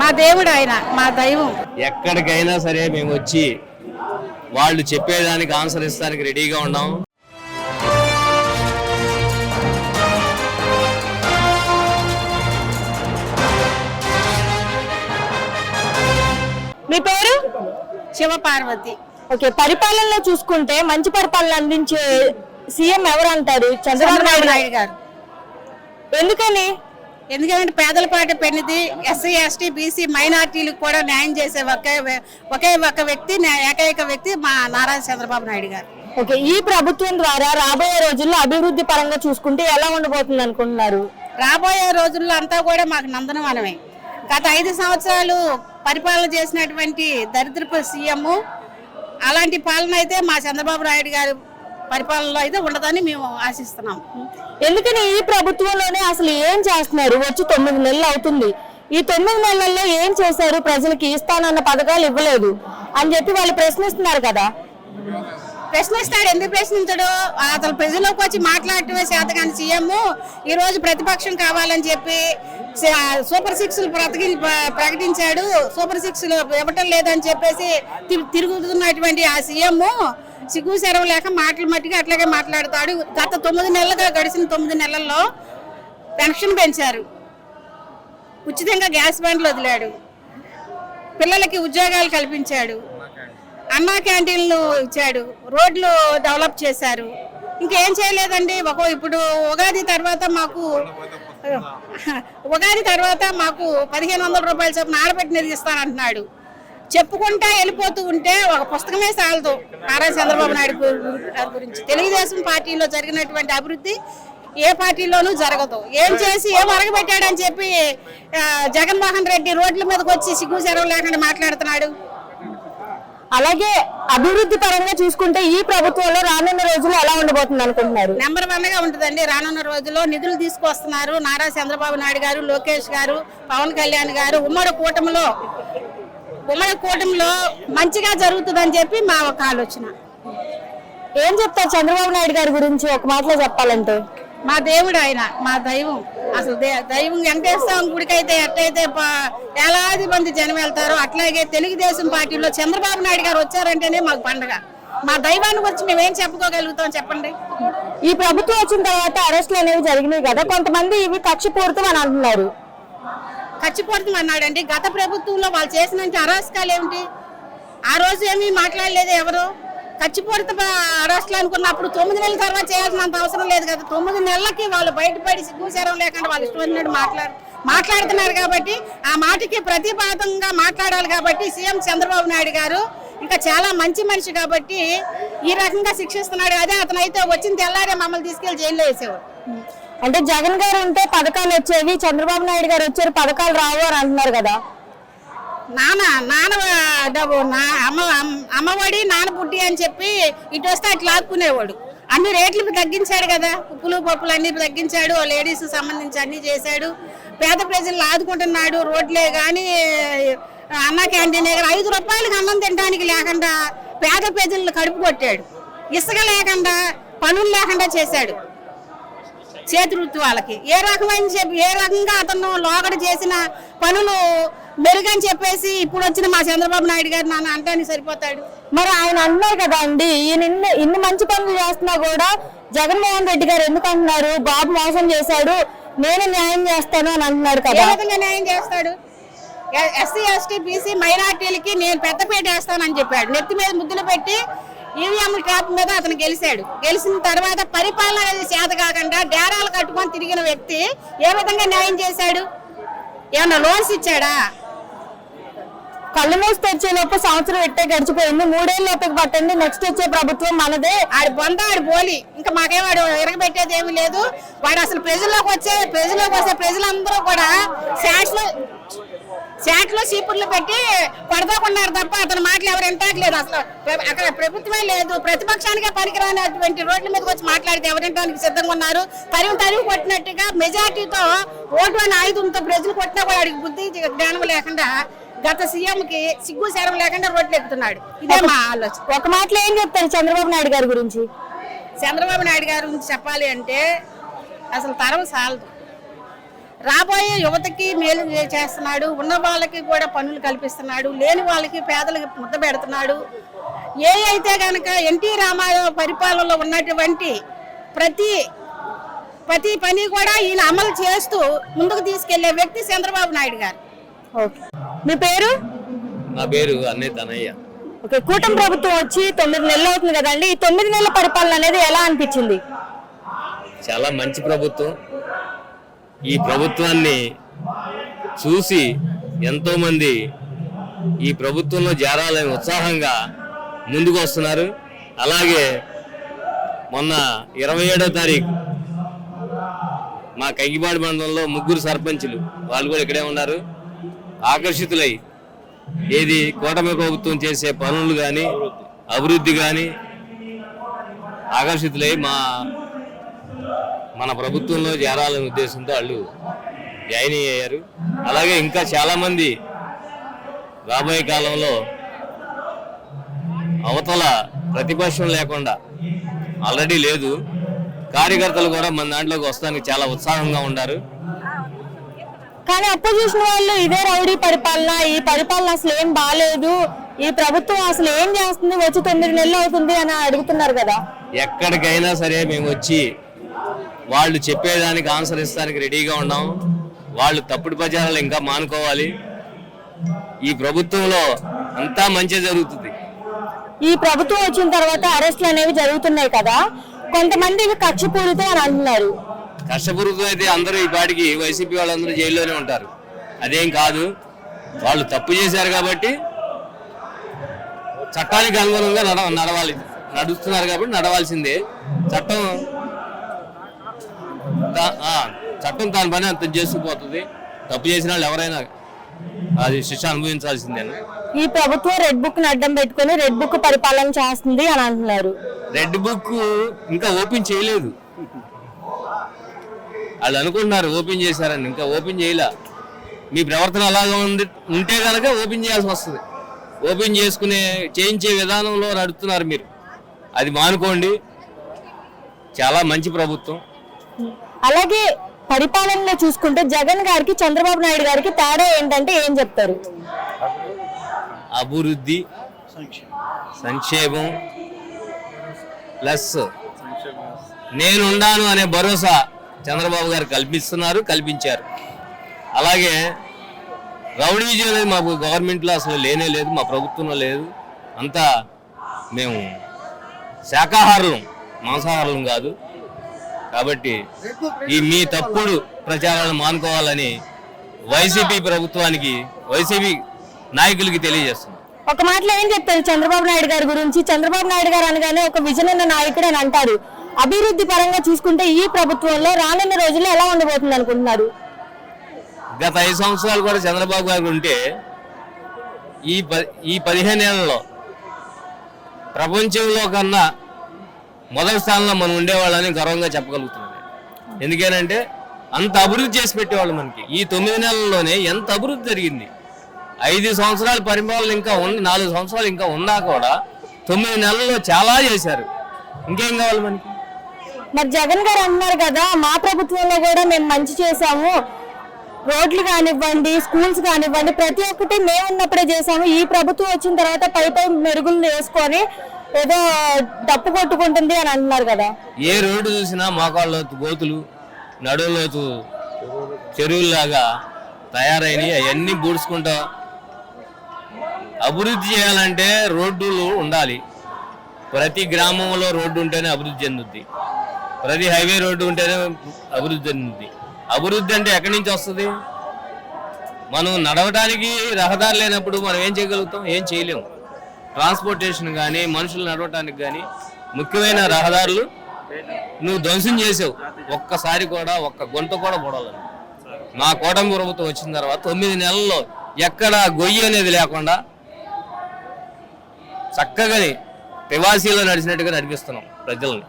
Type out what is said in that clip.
మా దేవుడు ఆయన మా దైవం. ఎక్కడికైనా సరే మేము వచ్చి వాళ్ళు చెప్పేదానికి ఆన్సర్ ఇస్తానికి రెడీగా ఉన్నాం. మీ పేరు? శివపార్వతి. ఓకే పరిపాలనలో చూసుకుంటే మంచి పరిపాలన అందించే సీఎం ఎవరు అంటారు చంద్రబాబు నాయుడు గారు. ఎందుకని? ఎందుకంటే పేదల పాట పెన్నిది ఎస్సీ ఎస్టీ బీసీ మైనార్టీలకు కూడా న్యాయం చేసే ఒకే ఒకే ఒక వ్యక్తి ఏకైక వ్యక్తి మా నారా చంద్రబాబు నాయుడు గారు. ఓకే ఈ ప్రభుత్వం ద్వారా రాబోయే రోజుల్లో అభివృద్ధి పరంగా చూసుకుంటే ఎలా ఉండబోతుంది అనుకుంటున్నారు? రాబోయే రోజుల్లో అంతా కూడా మాకు నందనవనమే. గత ఐదు సంవత్సరాలు పరిపాలన చేసినటువంటి దరిద్రపు సీఎం అలాంటి పాలన అయితే మా చంద్రబాబు నాయుడు గారి పరిపాలనలో అయితే ఉండదని మేము ఆశిస్తున్నాం. ఎందుకని ఈ ప్రభుత్వంలోనే అసలు ఏం చేస్తున్నారు? వచ్చి తొమ్మిది నెలలు అవుతుంది. ఈ తొమ్మిది నెలల్లో ఏం చేశారు? ప్రజలకి ఇస్తానన్న పథకాలు ఇవ్వలేదు అని చెప్పి వాళ్ళు ప్రశ్నిస్తున్నారు కదా. ప్రశ్నిస్తాడు. ఎందుకు ప్రశ్నించడు? అతను ప్రజల్లోకి వచ్చి మాట్లాడటమే శాతకాని సీఎం ఈ రోజు ప్రతిపక్షం కావాలని చెప్పి సూపర్ సిక్స్ ప్రకటించాడు. సూపర్ సిక్స్ ఇవ్వటం లేదని చెప్పేసి తిరుగుతున్నటువంటి ఆ సీఎం సిగ్గు సెరవు లేక మాటలు మట్టిగా అట్లాగే మాట్లాడతాడు. గత తొమ్మిది నెలలుగా గడిచిన తొమ్మిది నెలల్లో పెన్షన్ పెంచారు. ఉచితంగా గ్యాస్ బండ్లు వదిలాడు. పిల్లలకి ఉద్యోగాలు కల్పించాడు. అన్నా క్యాంటీన్లు ఇచ్చాడు. రోడ్లు డెవలప్ చేశారు. ఇంకేం చేయలేదండి. ఒక ఇప్పుడు ఉగాది తర్వాత మాకు ఉగాది తర్వాత మాకు పదిహేను వందల రూపాయల చొప్పున ఆడపెట్టి ఇస్తానంటున్నాడు చెప్పుకుంటా వెళ్ళిపోతూ ఉంటే ఒక పుస్తకమే చాలదు. నారా చంద్రబాబు నాయుడు గారి గురించి. తెలుగుదేశం పార్టీలో జరిగినటువంటి అభివృద్ధి ఏ పార్టీలోనూ జరగదు. ఏం చేసి ఏం అరగబెట్టాడని చెప్పి జగన్మోహన్ రెడ్డి రోడ్ల మీదకి వచ్చి సిగ్గు చెరవు లేకుండా మాట్లాడుతున్నాడు. అలాగే అభివృద్ధి పరంగా చూసుకుంటే ఈ ప్రభుత్వంలో రానున్న రోజుల్లో ఎలా ఉండబోతుంది అనుకుంటున్నారు? నెంబర్ వన్గా ఉంటుందండి. రానున్న రోజుల్లో నిధులు తీసుకొస్తున్నారు నారా చంద్రబాబు నాయుడు గారు లోకేష్ గారు పవన్ కళ్యాణ్ గారు. ఉమ్మడి కూటమిలో ఉమ్మడి కూటమిలో మంచిగా జరుగుతుందని చెప్పి మా ఒక ఆలోచన. ఏం చెప్తారు చంద్రబాబు నాయుడు గారి గురించి? ఒక మాటలో చెప్పాలంటే. మా దేవుడు ఆయన మా దైవం. అసలు దైవం వెంకటేశ్వర స్వామి గుడికి అయితే ఎట్టయితే ప- వేలాది మంది జనం వెళ్తారో అట్లాగే తెలుగుదేశం పార్టీలో చంద్రబాబు నాయుడు గారు వచ్చారంటేనే మాకు పండగ. మా దైవాన్ని గురించి మేమేం చెప్పుకోగలుగుతాం చెప్పండి? ఈ ప్రభుత్వం వచ్చిన తర్వాత అరెస్టులు అనేవి జరిగినాయి కదా. కొంతమంది ఇవి కక్షపూరితం అని అంటున్నారు. ఖచ్చిపోతుంది అన్నాడండి గత ప్రభుత్వంలో వాళ్ళు చేసిన అరాచకాలు ఏమిటి? ఆ రోజు ఏమీ మాట్లాడలేదు ఎవరు? ఖచ్చిపూరిత అరెస్ట్లు అనుకున్నప్పుడు తొమ్మిది నెలల తర్వాత చేయాల్సినంత అవసరం లేదు కదా. తొమ్మిది నెలలకి వాళ్ళు బయటపడి సిగ్గుచారం లేకుండా వాళ్ళు ఇష్టం వచ్చినట్టు మాట్లాడు మాట్లాడుతున్నారు కాబట్టి ఆ మాటకి ప్రతిపాదంగా మాట్లాడాలి కాబట్టి సీఎం చంద్రబాబు నాయుడు గారు ఇంకా చాలా మంచి మనిషి కాబట్టి ఈ రకంగా శిక్షిస్తున్నాడు. అదే అతను అయితే వచ్చిన తెల్లారే మమ్మల్ని తీసుకెళ్ళి జైల్లో వేసేవాడు. అంటే జగన్ గారు ఉంటే పథకాలు వచ్చేవి చంద్రబాబు నాయుడు గారు వచ్చారు పథకాలు రావు అని అంటున్నారు కదా. నాన్న నాన్న డబ్బు నా అమ్మ అమ్మ- అమ్మఒడి నాన్న పుట్టి అని చెప్పి ఇటు వస్తే అట్లా లాక్కునేవాడు అన్ని రేట్లు తగ్గించాడు కదా. ఉప్పులు పప్పులు అన్ని తగ్గించాడు లేడీస్ సంబంధించి అన్ని చేశాడు. పేద ప్రజలను ఆదుకుంటున్నాడు రోడ్లే కానీ అన్న క్యాంటీన్ దగ్గర ఐదు రూపాయలకి అన్నం తినడానికి లేకుండా పేద ప్రజలను కడుపు కొట్టాడు. ఇసుక లేకుండా పనులు లేకుండా చేశాడు. చేతి వృత్తి వాళ్ళకి. ఏ రకమైన చెప్పి ఏ రకంగా అతను లోగడ చేసిన పనులు మెరుగని చెప్పేసి ఇప్పుడు వచ్చిన మా చంద్రబాబు నాయుడు గారు నాన్న అంటానికి సరిపోతాడు. మరి ఆయన అంటున్నారు కదా అండి ఈయన ఇన్ని ఇన్ని మంచి పనులు చేస్తున్నా కూడా జగన్మోహన్ రెడ్డి గారు ఎందుకు అంటున్నారు బాబు మోసం చేశాడు నేను న్యాయం చేస్తాను అని అంటున్నారు ఏ కదా విధంగా న్యాయం చేస్తాడు? ఎస్సీ ఎస్టీ బీసీ మైనార్టీలకి నేను పెద్దపేట వేస్తానని చెప్పాడు. నెత్తి మీద ముద్దులు పెట్టి ఈవీఎం ట్రాప్ మీద అతను గెలిచాడు. గెలిచిన తర్వాత పరిపాలన అనేది చేత కాకుండా డేరాలు కట్టుకొని తిరిగిన వ్యక్తి ఏ విధంగా న్యాయం చేశాడు? ఏమన్నా లోన్స్ ఇచ్చాడా? కళ్ళు మూసి తెచ్చేలోపు సంవత్సరం ఎట్టే గడిచిపోయింది. మూడేళ్ళు లోపలికి పట్టండి. నెక్స్ట్ వచ్చే ప్రభుత్వం మనదే. ఆడి బొంద ఆడి బోలి. ఇంకా మాకేం వాడు ఎరగబెట్టేది ఏమీ లేదు. వాడు అసలు ప్రజల్లోకి వచ్చే ప్రజల్లోకి వస్తే ప్రజలందరూ కూడా శాట్లో శాట్లో చీపుర్లు పెట్టి పడదోకున్నారు తప్ప అతని మాటలు ఎవరు వింటాకలేదు అసలు. అక్కడ ప్రభుత్వమే లేదు. ప్రతిపక్షానికే పనికిరానటువంటి రోడ్ల మీదకి వచ్చి మాట్లాడితే ఎవరు వినడానికి సిద్ధంగా ఉన్నారు? తరివి తరివి కొట్టినట్టుగా మెజార్టీతో ఓటు అనే ఆయుధంతో ప్రజలు కొట్టినా కూడా వాడికి బుద్ధి జ్ఞానం లేకుండా గత సీఎం కి సిగ్గు శరం లేకుండా రోడ్లు ఎక్కుతున్నాడు. ఇదే మా ఆలోచన. ఒక మాటలో ఏం చెప్తారు చంద్రబాబు నాయుడు గారి గురించి? చంద్రబాబు నాయుడు గారి గురించి చెప్పాలి అంటే అసలు తరం సాలదు. రాబోయే యువతకి మేలు చేస్తున్నాడు. ఉన్న వాళ్ళకి కూడా పనులు కల్పిస్తున్నాడు. లేని వాళ్ళకి పేదలకి ముద్ద పెడుతున్నాడు. ఏ అయితే గనక ఎన్టీ రామారావు పరిపాలనలో ఉన్నటువంటి ప్రతి ప్రతి పని కూడా ఈయన అమలు చేస్తూ ముందుకు తీసుకెళ్ళే వ్యక్తి చంద్రబాబు నాయుడు గారు. ఓకే. మీ పేరు? నా పేరు అన్నయ్య తనయ్య. ఓకే. కూటమి ప్రభుత్వం వచ్చి తొమ్మిది నెలలు అవుతుంది కదండి. ఈ తొమ్మిది నెలల పరిపాలన అనేది ఎలా అనిపించింది? చాలా మంచి ప్రభుత్వం. ఈ ప్రభుత్వాన్ని చూసి ఎంతోమంది ఈ ప్రభుత్వంలో చేరాలని ఉత్సాహంగా ముందుకు వస్తున్నారు. అలాగే మొన్న ఇరవై ఏడో తారీఖు మా కంగిపాడు మండలంలో ముగ్గురు సర్పంచులు వాళ్ళు కూడా ఇక్కడే ఉన్నారు. ఆకర్షితులై ఏది కూటమి ప్రభుత్వం చేసే పనులు కానీ అభివృద్ధి కానీ ఆకర్షితులై మా మన ప్రభుత్వంలో చేరాలనే ఉద్దేశంతో వాళ్ళు జాయిన్ అయ్యారు. అలాగే ఇంకా చాలా మంది రాబోయే కాలంలో అవతల ప్రతిపక్షం లేకుండా ఆల్రెడీ లేదు. కార్యకర్తలు కూడా మన దాంట్లోకి వస్తానికి చాలా ఉత్సాహంగా ఉన్నారు కానీ అపోజిషన్ వాళ్ళు ఇదే రౌడీ పరిపాలన ఈ పరిపాలన అసలు ఏం బాగాలేదు ఈ ప్రభుత్వం అసలు ఏం చేస్తుంది? వచ్చి తొమ్మిది నెలలు అవుతుంది అని అడుగుతున్నారు కదా. ఎక్కడికైనా సరే మేము వచ్చి వాళ్ళు చెప్పేదానికి ఆన్సర్ ఇస్తానికి రెడీగా ఉన్నాం. వాళ్ళు తప్పుడు ప్రచారాలు ఇంకా మానుకోవాలి. ఈ ప్రభుత్వంలో అంతా మంచి జరుగుతుంది. ఈ ప్రభుత్వం వచ్చిన తర్వాత అరెస్టులు అనేవి జరుగుతున్నాయి కదా. కొంతమంది ఇవి కక్షపూరితం అని అంటున్నారు. కష్టపూరితం అయితే అందరూ ఈ పాటికి వైసీపీ వాళ్ళందరూ జైల్లోనే ఉంటారు. అదేం కాదు. వాళ్ళు తప్పు చేశారు కాబట్టి చట్టానికి అనుగుణంగా నడ నడవాలి నడుస్తున్నారు కాబట్టి నడవాల్సిందే. చట్టం చట్టం దాని పని అంత చేసుకుపోతుంది. తప్పు చేసిన వాళ్ళు ఎవరైనా అది శిక్ష అనుభవించాల్సిందేనా ఈ ప్రభుత్వం రెడ్ బుక్ అడ్డం పెట్టుకొని రెడ్ బుక్ పరిపాలన చేస్తుంది అని అంటున్నారు. రెడ్ బుక్ ఇంకా ఓపెన్ చేయలేదు. వాళ్ళు అనుకుంటున్నారు ఓపెన్ చేశారని ఇంకా ఓపెన్ చేయలే. మీ ప్రవర్తన అలాగా ఉంది ఉంటే కనుక ఓపెన్ చేయాల్సి వస్తుంది. ఓపెన్ చేసుకునే చేయించే విధానంలో నడుపుతున్నారు మీరు. అది మానుకోండి. చాలా మంచి ప్రభుత్వం. అలాగే పరిపాలనలో చూసుకుంటే జగన్ గారికి చంద్రబాబు నాయుడు గారికి తేడా ఏంటంటే ఏం చెప్తారు? అభివృద్ధి సంక్షేమం ప్లస్ నేనున్నాను అనే భరోసా చంద్రబాబు గారు కల్పిస్తున్నారు కల్పించారు. అలాగే రౌడీ విజయం అనేది మాకు గవర్నమెంట్లో అసలు లేనే లేదు మా ప్రభుత్వంలో లేదు. అంతా మేము శాఖాహారులం మాంసాహారులం కాదు. కాబట్టి ఈ మీ తప్పుడు ప్రచారాలను మానుకోవాలని వైసీపీ ప్రభుత్వానికి వైసీపీ నాయకులకి తెలియజేస్తున్నాం. ఒక మాటలో ఏం చెప్తారు? చంద్రబాబు నాయుడు గారి గురించి. చంద్రబాబు నాయుడు గారు అనగానే ఒక విజన్ ఉన్న నాయకుడు అని అంటారు. అభివృద్ధి పరంగా చూసుకుంటే ఈ ప్రభుత్వంలో రానున్న రోజుల్లో ఎలా ఉండబోతుంది అనుకుంటున్నారు? గత ఐదు సంవత్సరాలు కూడా చంద్రబాబు గారు ఉంటే ఈ ఈ పదిహేను ఏళ్ళలో ప్రపంచంలో కన్నా మొదటి స్థానంలో మనం ఉండేవాళ్ళని గర్వంగా చెప్పగలుగుతున్నాను ఎందుకేనంటే అంత అభివృద్ధి చేసి పెట్టేవాళ్ళు మనకి. ఈ తొమ్మిది నెలల్లోనే ఎంత అభివృద్ధి జరిగింది. ఐదు సంవత్సరాల పరిపాలన ఇంకా ఉన్న నాలుగు సంవత్సరాలు ఇంకా ఉన్నా కూడా తొమ్మిది నెలల్లో చాలా చేశారు. ఇంకేం కావాలి మనకి? మరి జగన్ గారు అన్నారు కదా మా ప్రభుత్వంలో కూడా మేము మంచి చేశాము. రోడ్లు కానివ్వండి స్కూల్స్ కానివ్వండి ప్రతి ఒక్కటి మేము ఉన్నప్పుడే చేసాము ఈ ప్రభుత్వం వచ్చిన తర్వాత పై పై మెరుగులు వేసుకొని ఏదో డప్పు కొట్టుకుంటుంది అని అంటున్నారు కదా. ఏ రోడ్డు చూసినా మోకాళ్ళ గోతులు నడువులోతు చెరువుల్లాగా తయారైనవి అవన్నీ బూడ్చుకుంటా అభివృద్ధి చేయాలంటే రోడ్డులు ఉండాలి. ప్రతి గ్రామంలో రోడ్డు ఉంటేనే అభివృద్ధి చెందుద్ది. ప్రతి హైవే రోడ్డు ఉంటేనే అభివృద్ధి చెందుద్ది. అభివృద్ధి అంటే ఎక్కడి నుంచి వస్తుంది? మనం నడవడానికి రహదారి లేనప్పుడు మనం ఏం చేయగలుగుతాం? ఏం చేయలేము ట్రాన్స్పోర్టేషన్ కానీ మనుషులు నడవటానికి కానీ ముఖ్యమైన రహదారులు నువ్వు ధ్వంసం చేసావు. ఒక్కసారి కూడా ఒక్క గుంట కూడా పొడవలేదు. మా కూటమి ప్రభుత్వం వచ్చిన తర్వాత తొమ్మిది నెలల్లో ఎక్కడ గొయ్యి అనేది లేకుండా చక్కగా తివాసీలో నడిచినట్టుగా నడిపిస్తున్నాం ప్రజల్ని.